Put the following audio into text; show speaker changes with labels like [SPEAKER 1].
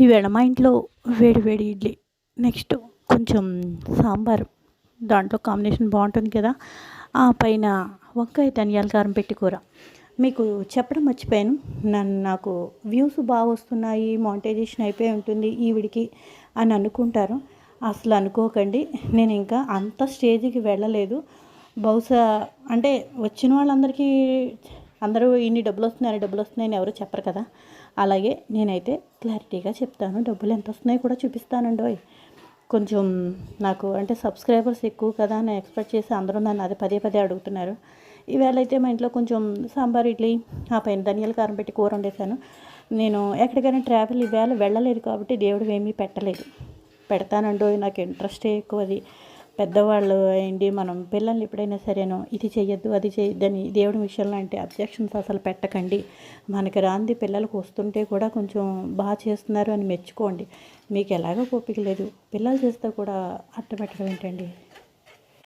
[SPEAKER 1] ఈవేళ మా ఇంట్లో వేడి వేడి ఇడ్లీ. నెక్స్ట్ కొంచెం సాంబార్. దాంట్లో కాంబినేషన్ బాగుంటుంది కదా. ఆ పైన వంకాయ ధనియాల కారం పెట్టి కూర. మీకు చెప్పడం మర్చిపోయాను. నన్ను నాకు వ్యూస్ బాగా వస్తున్నాయి మానిటైజేషన్ అయిపోయి ఉంటుంది ఈవిడికి అని అనుకుంటారు. అసలు అనుకోకండి. నేను ఇంకా అంత స్టేజ్కి వెళ్ళలేదు. బహుశా అంటే వచ్చిన వాళ్ళందరికీ అందరూ ఇన్ని డబ్బులు వస్తున్నాయి డబ్బులు వస్తున్నాయని ఎవరు చెప్పరు కదా. అలాగే నేనైతే క్లారిటీగా చెప్తాను డబ్బులు ఎంత వస్తున్నాయో కూడా చూపిస్తానండి కొంచెం నాకు అంటే సబ్స్క్రైబర్స్ ఎక్కువ కదా అని ఎక్స్పెక్ట్ చేసి అందరూ నన్ను అది పదే పదే అడుగుతున్నారు. ఈవేళ అయితే మా ఇంట్లో కొంచెం సాంబార్ ఇడ్లీ ఆ పైన ధనియాల కారం పెట్టి కూర వండేసాను నేను ఎక్కడికైనా ట్రావెల్ ఈవేళ వెళ్ళలేదు కాబట్టి దేవుడు ఏమీ పెట్టలేదు. పెడతానండో నాకు ఇంట్రెస్టే ఎక్కువ అది. పెద్దవాళ్ళు అయ్యండి మనం పిల్లల్ని ఎప్పుడైనా సరేనో ఇది చేయొద్దు అది చేయొద్దని దేవుడి విషయంలో అంటే అబ్జెక్షన్స్ అసలు పెట్టకండి. మనకి రాంది పిల్లలకు వస్తుంటే కూడా కొంచెం బాగా చేస్తున్నారు అని మెచ్చుకోండి. మీకు ఎలాగో ఓపిక లేదు. పిల్లలు చేస్తే కూడా అట్ట పెట్టడం ఏంటండి?